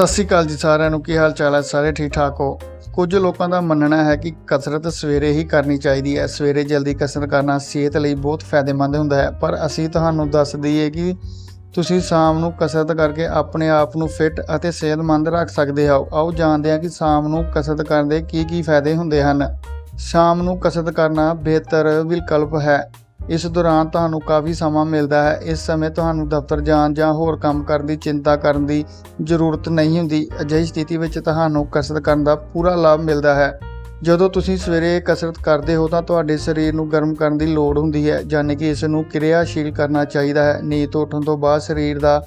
ਸਤਿ ਸ਼੍ਰੀ ਅਕਾਲ ਜੀ ਸਾਰਿਆਂ ਨੂੰ। ਕੀ ਹਾਲ ਚਾਲ ਹੈ? ਸਾਰੇ ਠੀਕ ਠਾਕ ਹੋ? ਕੁਝ ਲੋਕਾਂ ਦਾ ਮੰਨਣਾ ਹੈ ਕਿ ਕਸਰਤ ਸਵੇਰੇ ਹੀ ਕਰਨੀ ਚਾਹੀਦੀ ਹੈ। ਸਵੇਰੇ ਜਲਦੀ ਕਸਰਤ ਕਰਨਾ ਸਿਹਤ ਲਈ ਬਹੁਤ ਫਾਇਦੇਮੰਦ ਹੁੰਦਾ ਹੈ। ਪਰ ਅਸੀਂ ਤੁਹਾਨੂੰ ਦੱਸ ਦਈਏ ਕਿ ਤੁਸੀਂ ਸ਼ਾਮ ਨੂੰ ਕਸਰਤ ਕਰਕੇ ਆਪਣੇ ਆਪ ਨੂੰ ਫਿੱਟ ਅਤੇ ਸਿਹਤਮੰਦ ਰੱਖ ਸਕਦੇ ਹੋ। ਆਓ ਜਾਣਦੇ ਹਾਂ ਕਿ ਸ਼ਾਮ ਨੂੰ ਕਸਰਤ ਕਰਨ ਦੇ ਕੀ ਕੀ ਫਾਇਦੇ ਹੁੰਦੇ ਹਨ। ਸ਼ਾਮ ਨੂੰ ਕਸਰਤ ਕਰਨਾ ਬਿਹਤਰ ਵਿਕਲਪ ਹੈ। ਇਸ ਦੌਰਾਨ ਤੁਹਾਨੂੰ ਕਾਫੀ ਸਮਾਂ ਮਿਲਦਾ ਹੈ। ਇਸ ਸਮੇਂ ਤੁਹਾਨੂੰ ਦਫ਼ਤਰ ਜਾਣ ਜਾਂ ਹੋਰ ਕੰਮ ਕਰਨ ਦੀ ਚਿੰਤਾ ਕਰਨ ਦੀ ਜ਼ਰੂਰਤ ਨਹੀਂ ਹੁੰਦੀ। ਅਜਿਹੀ ਸਥਿਤੀ ਵਿੱਚ ਤੁਹਾਨੂੰ ਕਸਰਤ ਕਰਨ ਦਾ ਪੂਰਾ ਲਾਭ ਮਿਲਦਾ ਹੈ। ਜਦੋਂ ਤੁਸੀਂ ਸਵੇਰੇ ਕਸਰਤ ਕਰਦੇ ਹੋ ਤਾਂ ਤੁਹਾਡੇ ਸਰੀਰ ਨੂੰ ਗਰਮ ਕਰਨ ਦੀ ਲੋੜ ਹੁੰਦੀ ਹੈ। ਯਾਨੀ ਕਿ ਇਸ ਨੂੰ ਕਿਰਿਆਸ਼ੀਲ ਕਰਨਾ ਚਾਹੀਦਾ ਹੈ। ਨੀਂਦ ਤੋਂ ਉੱਠਣ ਤੋਂ ਬਾਅਦ ਸਰੀਰ ਦਾ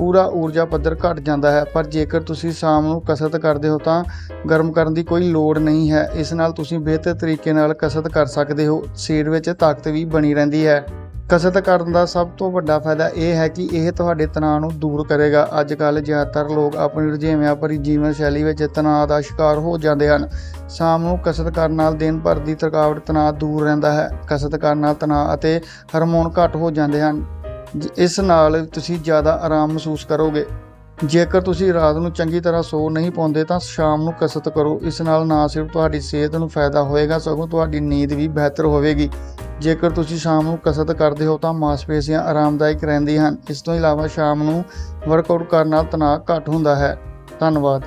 ਪੂਰਾ ਊਰਜਾ ਪੱਧਰ ਘਟ ਜਾਂਦਾ ਹੈ, ਪਰ ਜੇਕਰ ਤੁਸੀਂ ਸ਼ਾਮ ਨੂੰ ਕਸਰਤ ਕਰਦੇ ਹੋ ਤਾਂ ਗਰਮ ਕਰਨ ਦੀ ਕੋਈ ਲੋੜ ਨਹੀਂ ਹੈ। ਇਸ ਨਾਲ ਤੁਸੀਂ ਬਿਹਤਰ ਤਰੀਕੇ ਨਾਲ ਕਸਰਤ ਕਰ ਸਕਦੇ ਹੋ, ਸਰੀਰ ਵਿੱਚ ਤਾਕਤ ਵੀ ਬਣੀ ਰਹਿੰਦੀ ਹੈ। ਕਸਰਤ ਕਰਨ ਦਾ ਸਭ ਤੋਂ ਵੱਡਾ ਫਾਇਦਾ ਇਹ ਹੈ ਕਿ ਇਹ ਤੁਹਾਡੇ ਤਣਾਅ ਨੂੰ ਦੂਰ ਕਰੇਗਾ। ਅੱਜ ਕੱਲ੍ਹ ਜ਼ਿਆਦਾਤਰ ਲੋਕ ਆਪਣੀ ਰੁਝੇਵਿਆਂ ਭਰੀ ਜੀਵਨ ਸ਼ੈਲੀ ਵਿੱਚ ਤਣਾਅ ਦਾ ਸ਼ਿਕਾਰ ਹੋ ਜਾਂਦੇ ਹਨ। ਸ਼ਾਮ ਨੂੰ ਕਸਰਤ ਕਰਨ ਨਾਲ ਦਿਨ ਭਰ ਦੀ ਥਕਾਵਟ ਤਣਾਅ ਦੂਰ ਰਹਿੰਦਾ ਹੈ। ਕਸਰਤ ਕਰਨ ਨਾਲ ਤਣਾਅ ਅਤੇ ਹਾਰਮੋਨ ਘੱਟ ਹੋ ਜਾਂਦੇ ਹਨ। ਇਸ ਨਾਲ ਤੁਸੀਂ ਜ਼ਿਆਦਾ ਆਰਾਮ ਮਹਿਸੂਸ ਕਰੋਗੇ। ਜੇਕਰ ਤੁਸੀਂ ਰਾਤ ਨੂੰ ਚੰਗੀ ਤਰ੍ਹਾਂ ਸੋ ਨਹੀਂ ਪਾਉਂਦੇ ਤਾਂ ਸ਼ਾਮ ਨੂੰ ਕਸਰਤ ਕਰੋ। ਇਸ ਨਾਲ ਨਾ ਸਿਰਫ ਤੁਹਾਡੀ ਸਿਹਤ ਨੂੰ ਫਾਇਦਾ ਹੋਏਗਾ, ਸਗੋਂ ਤੁਹਾਡੀ ਨੀਂਦ ਵੀ ਬਿਹਤਰ ਹੋਵੇਗੀ। ਜੇਕਰ ਤੁਸੀਂ ਸ਼ਾਮ ਨੂੰ ਕਸਰਤ ਕਰਦੇ ਹੋ ਤਾਂ ਮਾਸਪੇਸ਼ੀਆਂ ਆਰਾਮਦਾਇਕ ਰਹਿੰਦੀਆਂ ਹਨ। ਇਸ ਤੋਂ ਇਲਾਵਾ ਸ਼ਾਮ ਨੂੰ ਵਰਕਆਊਟ ਕਰਨ ਨਾਲ ਤਣਾਅ ਘੱਟ ਹੁੰਦਾ ਹੈ। ਧੰਨਵਾਦ।